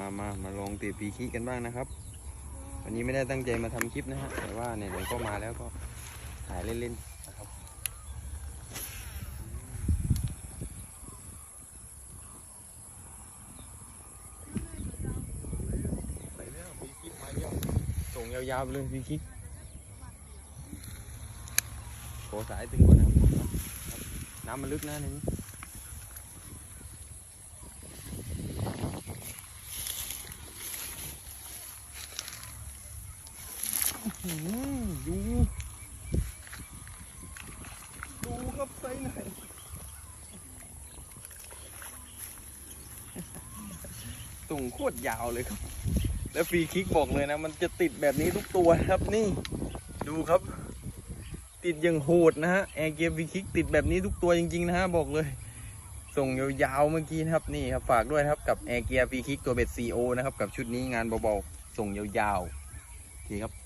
มามามาลองตีปีคิกันบ้างนะครับ วันนี้ไม่ได้ตั้งใจมาทำคลิปนะฮะ แต่ว่าไหนๆก็มาแล้วก็ถ่ายเล่นๆนะครับไปแล้วปีคิมาเยอะส่งยาวๆเลยปีคิโผสายตึงก่อนนะครับน้ำมันลึกนะในนี้อื้อหือ ดู ดูครับไซส์ไหนตุ่งโคตรยาวเลยครับ แล้วฟรีคิกบอกเลยนะ มันจะติดแบบนี้ทุกตัวครับนี่ ดูครับ ติดอย่างโหดนะฮะแอร์เกียร์ฟรีคิกติดแบบนี้ทุกตัวจริง ๆ นะฮะบอกเลยส่งยาวๆเมื่อกี้นะครับนี่ครับฝากด้วยครับกับแอร์เกียร์ฟรีคิกตัวเบ็ดซีโอนะครับ กับชุดนี้งานเบาๆ ส่งยาวๆโอเคครับ